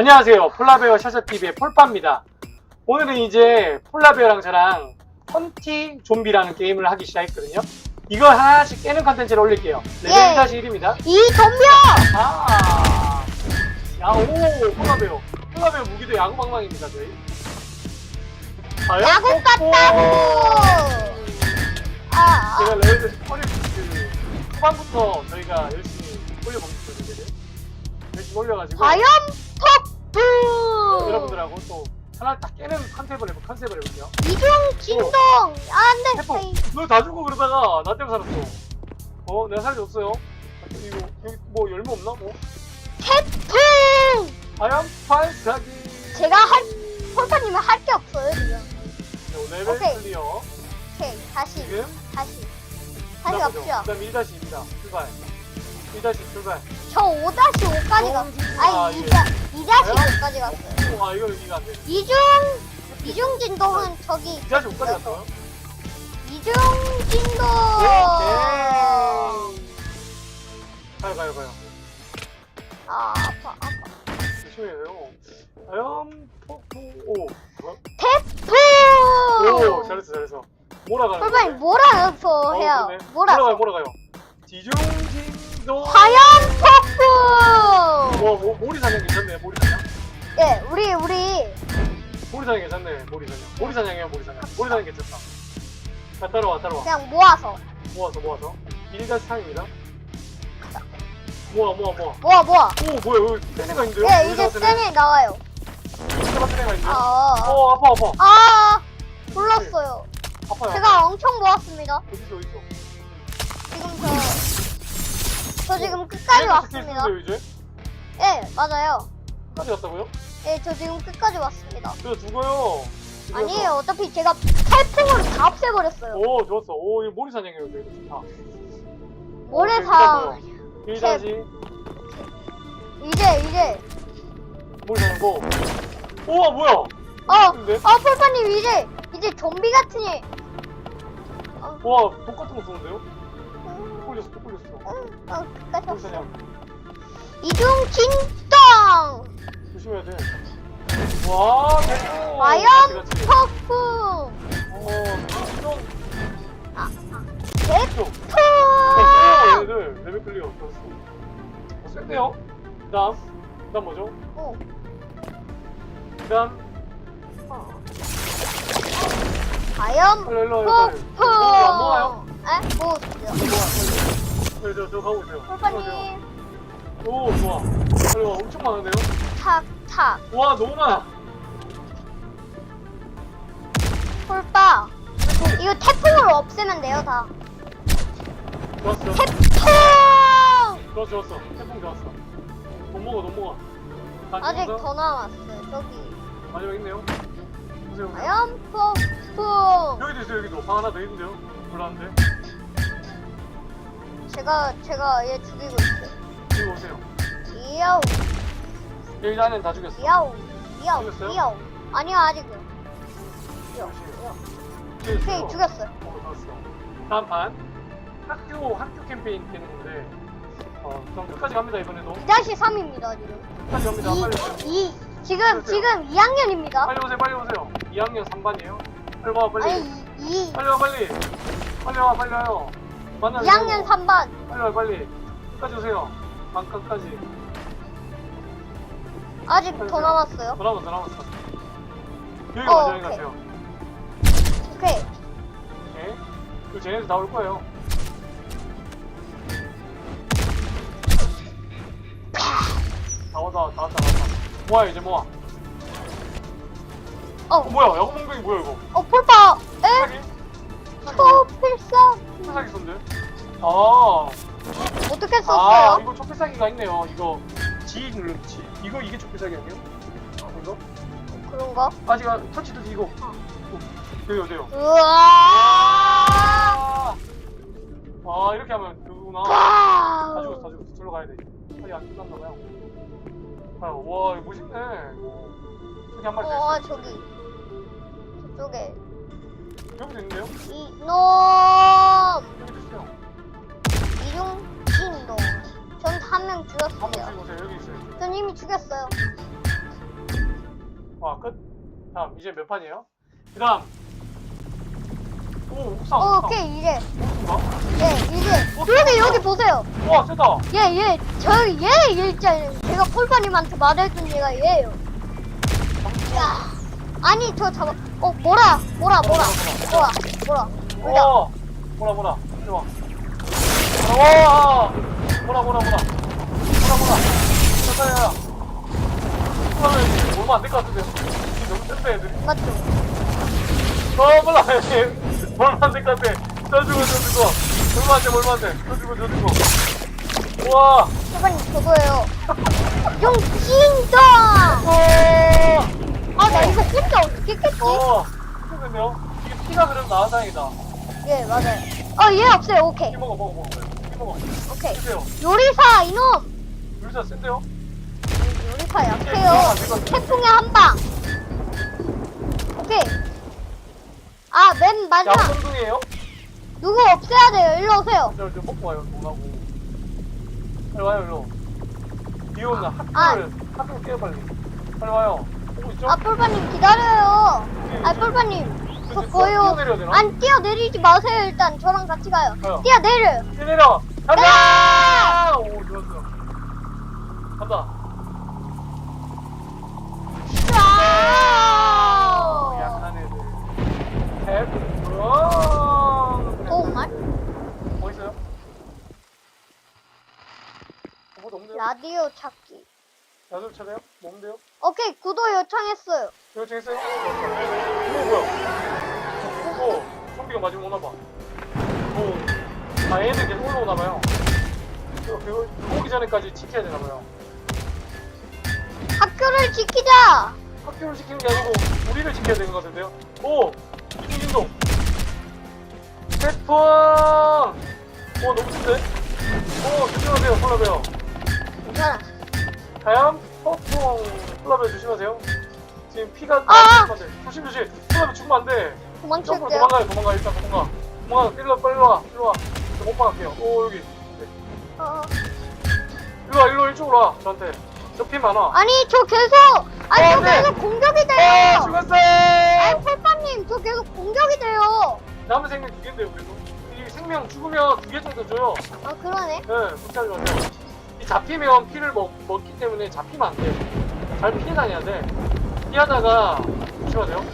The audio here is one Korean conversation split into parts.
안녕하세요. 폴라베어 샤샤TV의 폴빠입니다. 오늘은 이제 폴라베어랑 저랑 헌티 좀비라는 게임을 하기 시작했거든요. 이걸 하나씩 깨는 컨텐츠를 올릴게요. 레벨 예. 1-1입니다. 이 덤벼! 아, 야, 오, 폴라베어. 폴라베어 무기도 야구방망입니다, 저희. 과연? 야구 오, 같다고! 아, 제가 레벨 허리 그 후반부터 저희가 열심히 올려봅니다, 레벨을. 열심히 올려가지고. 과연 폭부! 여러분들하고 또 하나 다 깨는 컨셉을 해볼 컨셉을 해볼게요. 이중 진동! 안 돼! 태풍, 에이, 너다 주고 그러다가 나 때문에 살았어. 어, 내가 살려줬어요. 이거 여기 뭐 열매 없나 뭐? 태풍! 과연 반사기. 제가 할, 폴파님은 할게 없어요, 지금. 네, 레벨 오케이. 클리어. 오케이, 다시, 지금 다시. 다시 갑시다. 그다음 1-2입니다. 출발. 1-2 출발. 저 5-5까지 갔어요. 아, 예. 2-5까지 갔어요. 오, 아 이거 여기가 안 돼. 이중, 이중 진동은 저기. 2-5까지 갔어요. 이중 진동! 오케이. 가요 가요 가요. 아, 아파, 아파. 조심해요. 과연 폭풍 오. 어? 태풍! 오 잘했어 잘했어. 몰아가는. 몰아서 어, 해요. 몰아가요, 몰아가요. 지중진도. 과연 폭풍! 와, 뭐, 모리사냥 괜찮네, 모리사냥. 예, 우리, 우리. 모리사냥 괜찮네, 모리사냥. 모리사냥이야, 모리사냥. 모리사냥 괜찮다. 자, 따라와, 따라와. 그냥 모아서. 모아서, 모아서. 1-3입니다. 모아, 모아, 모아. 모아, 모아. 오, 뭐야, 여기 센 애가 있는데요? 예, 이제. 쌤이 나와요. 모리사 같은 애가 있는데? 아, 아, 어, 아파, 아파. 아. 아, 몰랐어요. 아파요. 제가 엄청 모았습니다. 어딨어, 어딨어. 지금 저, 저 지금 끝까지 왔습니다. 이제? 예, 맞아요. 끝까지 갔다고요? 예, 저 지금 끝까지 왔습니다. 저 죽어요. 아니에요. 어차피 제가 태풍으로 다 없애버렸어요. 오, 좋았어. 오, 이거 모리 사냥이에요, 이거 좋다. 모래사. 1-1 이제, 이제. 모리 사냥 고. 우와, 뭐야? 어, 근데? 어, 폴파님 이제, 이제 좀비. 어, 와, 독 같은 거 쏘는데요? 걸렸어, 독 걸렸어. 음, 어, 끝까지. 이중 진동! 조심해야 돼. 와, 대박. 과연. 폭풍! 어, 진동. 아? 태풍! 어, 얘네들 레벨 클리어. 좋았어. 어, 센데요? 그 다음. 그 다음 뭐죠? 어, 그 다음. 어. 과연 일로. 폭풍! 안 모아요? 에? 뭐, 있어요. 빨리, 저, 저 가고 있어요. 폴파님, 오, 좋아. 와, 엄청 많은데요? 탁, 탁. 와, 너무 많아. 폴파. 이거 태풍으로 없애면 돼요, 다. 좋았어. 태풍! 좋았어, 좋았어. 태풍 좋았어. 못 먹어, 못 먹어. 다 아직 죽었어? 더 남았어요, 저기. 마지막 있네요. 보세요. 과연 폭풍! 여기도 있어요, 여기도. 방 하나 더 있는데요? 몰랐는데. 제가, 제가 얘 죽이고 있어요. 여기 오세요. 이야우, 여기 안에는 다 죽였어. 이야우, 이야우, 죽였어요? 이야우. 아니요, 아직은. 이야우, 역시. 이야우. 죽였어. 오케이, 죽였어요. 어. 다음 판. 학교, 학교 캠페인 되는데. 어, 그럼 끝까지 갑니다, 이번에도. 2-3입니다, 지금. 끝까지 갑니다. 빨리 오세요. 이, 이, 지금, 그러세요. 지금 2학년입니다. 빨리 오세요, 빨리 오세요. 2학년 3반이에요. 빨리 와, 빨리. 아니, 이, 이 빨리 와, 빨리. 빨리 와, 빨리 와요. 만나요. 2학년 3반. 빨리 와, 빨리. 끝까지 오세요. 방까지. 아직 더. 남았어요. 더 남았어, 더 남았어. 여기 어, 먼저 여기 오케이. 가세요. 오케이. 오케이. 그리고 쟤네들 다 올 거예요. 다 왔다, 다 왔다, 다 왔다. 모아, 이제 모아. 어, 어, 뭐야? 야구봉백이 뭐야, 이거? 어, 폴파. 이거 초필사기가 있네요. 이거 G 누르면 G. 이거 이게 초필사기 아니에요? 아, 이거? 그런가? 아직 안- 터치도 이거. 어, 돼요, 돼요. 우와. 아, 아, 이렇게 하면 그구나. 다 와우. 죽었어, 다 죽었어. 절로 가야 돼. 아직 안 끝났나 봐요. 아, 와, 이거 멋있네. 이거. 저기 한 마리 더 어, 있어. 저기. 저쪽에. 여기도 있는데요? 이놈. 여기도 있어요. 명 한번 죽였어요. 찍어보세요. 여기 있어요. 전 이미 죽였어요. 아, 끝. 다음, 이제 몇 판이에요? 그 다음. 오, 옥상, 어, 옥상. 오케이 이제 옥상인가? 예 이제 여기 여기 보세요. 와, 세다. 얘얘 저기 얘 일자 제가 폴파님한테 말해준 얘가 얘예요. 야 아니 저 잡아 어 뭐라 뭐라 뭐라 뭐라 뭐라 뭐라 어, 뭐라, 뭐라. 이리 와. 와, 뭐라, 뭐라, 뭐라. 뭐라. 잠깐만요. 그러면 얼마 안 될 것 같은데. 너무 센데, 애들이. 맞죠? 어, 몰라. 얼마 안 될 것 같아. 저 주고, 저 주고. 얼마 안 돼, 얼마 안 돼. 저 주고, 저 주고. 우와. 폴파님 저거예요. 용진다. 와. 아 나 이거 혼자 어떻게 깼지? 어. 그러면요. 이게 피가 그래도 나와 다행이다. 예 맞아요. 어 얘 없어요 오케이 피 먹어, 먹어, 먹어. 피 먹어. 오케이 드세요. 요리사 이놈 물자 센데요? 요리사 약해요. 태풍의 한 방. 오케이. 아, 맨 마지막. 양성둥이에요? 누구 없애야 돼요. 일로 오세요. 저, 저 먹고 와요, 돈하고. 빨리 와요, 일로. 비 온다. 아. 학교를, 학교 깨요, 빨리. 빨리 와요. 오고 있죠? 아, 폴파님 기다려요. 아, 폴파님. 저 거요. 뛰어내려야 되나? 안 뛰어내리지 마세요. 일단 저랑 같이 가요. 가요. 뛰어내려요. 뛰어내려! 간다! 오. 간다. 아! 약한 애들. 탭. 어. 오 마이. 뭐 있어요? 없는데요? 라디오 찾기. 차대요? 뭔데요? 오케이, 구도 요청했어요. 이거 재밌어요? 오, 뭐야? 오, 좀비가 마지막 오나봐. 오. 아, 얘네들 계속 올라오나봐요. 이거, 그거, 오기 전에까지 지켜야 되나봐요. 학교를 지키자. 학교를 지키는 게 아니고, 우리를 지켜야 되는 것 같은데요? 오! 이중진동! 태풍! 오, 너무 센데? 오, 조심하세요, 콜라베어. 괜찮아. 다음, 폭풍! 콜라베어 조심하세요. 지금 피가 아! 조심하세요. 조심, 조심! 콜라베어 죽으면 안 돼! 옆으로 도망칠게요. 도망가요, 도망가, 일단 도망가. 도망가, 일로 와, 빨리 와, 일로 와. 저못 막을게요. 오, 여기. 어, 어. 일로 와, 일로 와, 이쪽으로 와, 저한테. 저피 많아. 아니 저 계속 아니 어, 저 네. 계속 공격이 아, 돼요. 죽었어! 아니 폴파님 저 계속 공격이 돼요. 남은 생명 두 개인데요, 그래도. 이 생명 죽으면 두 개 정도 줘요. 아 그러네. 네, 못하지 마세요. 이 잡히면 피를 먹, 먹기 때문에 잡히면 안 돼. 잘 피해 다녀야 돼. 피하다가, 조심하세요.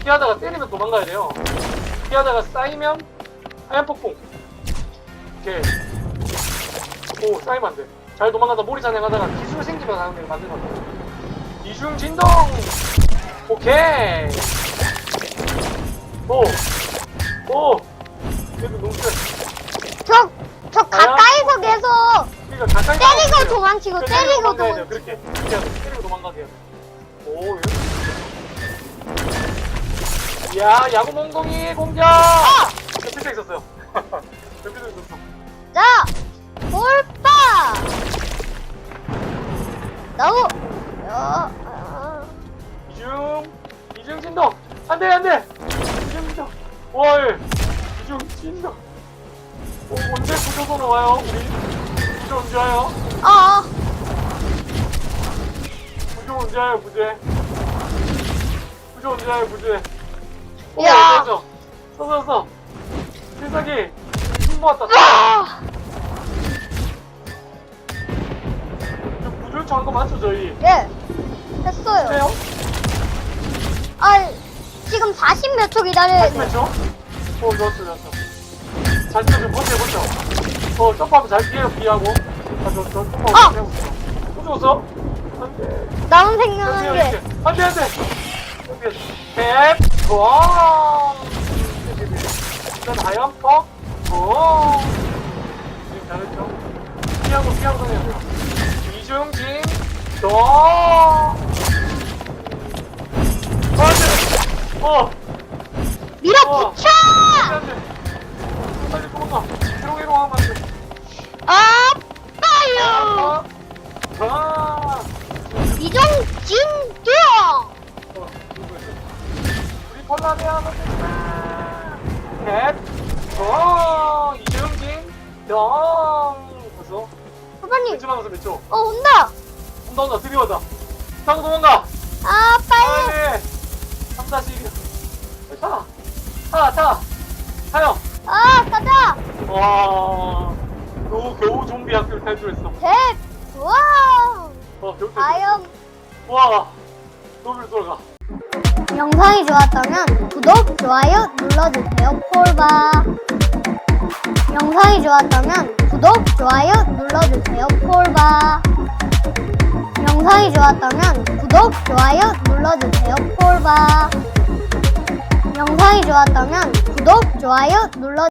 피하다가 때리면 도망가야 돼요. 피하다가 쌓이면 하얀 폭풍. 이렇게. 오, 쌓이면 안 돼. 잘 도망가다 모리 사냥하다가 기술 생기면 하는 게 맞는 것 같아요. 이중 진동! 오케이! 오! 오! 그래도 너무 세. 저저 가까이서 계속 그러니까 가까이 때리고 가면 도망치고 그래, 때리고 도망가야 돼요. 그렇게 그렇게. 때리고 돼. 오, 이거. 야, 야구 몽둥이 공격! 아! 옆에 있었어요. 옆에 있었어. 자 폴파 나오. 야, 아, 이중, 이중 진동. 안 돼, 안 돼. 이중 진동. 와, 예. 이중 진동. 오, 언제 구조선으로 와요, 우리? 구조 언제 와요? 아, 구조 언제 와요, 구제? 구조 언제 와요, 구제? 오, 야. 썼어, 썼어. 필살기. 힘 모았다. 아, 요청 한 거 맞죠, 저희? 예, 했어요. 해요? 아, 지금 40 몇 초 기다려야 돼. 맞죠? 어, 좋았어, 좋았어. 잘 뛰어, 좀 버텨, 버텨. 어, 점프하면 잘 피해요, 피하고. 아, 저, 저, 점프하고 아! 피하고. 또 죽었어? 안 돼. 남은 안 돼, 생명은 안게 돼. 안 돼, 안 돼. 탭, 뻥. 일단 하얀 퍽, 뻥. 지금 잘했죠? 피하고, 피하고 돼요. 이중진, 더. 안 돼. 어. 밀어붙여! 안 돼. 빨리 도망가. 트롱이로 하면 안 돼. 아빠요! 아, 아. 이종 진동! 어, 누구였어? 우리 폴라베. 넷, 어. 벌써? 선생님, 몇초 남았어, 몇 초? 어, 온다! 드디어 온다. 타고 도망가. 아 빨리. 빨리 3-1 타! 타! 타! 타요! 아 가자. 와. 겨우 겨우 좀비 학교를 탈출했어. 대 와우. 어 겨우 탈출 과연 와. 좀비로 돌아가. 영상이 좋았다면 구독 좋아요 눌러주세요. 폴바 영상이 좋았다면 구독 좋아요 눌러주세요. 폴바 영상이 좋았다면 구독 좋아요 눌러주세요. 폴바 영상이 좋았다면 구독 좋아요 눌러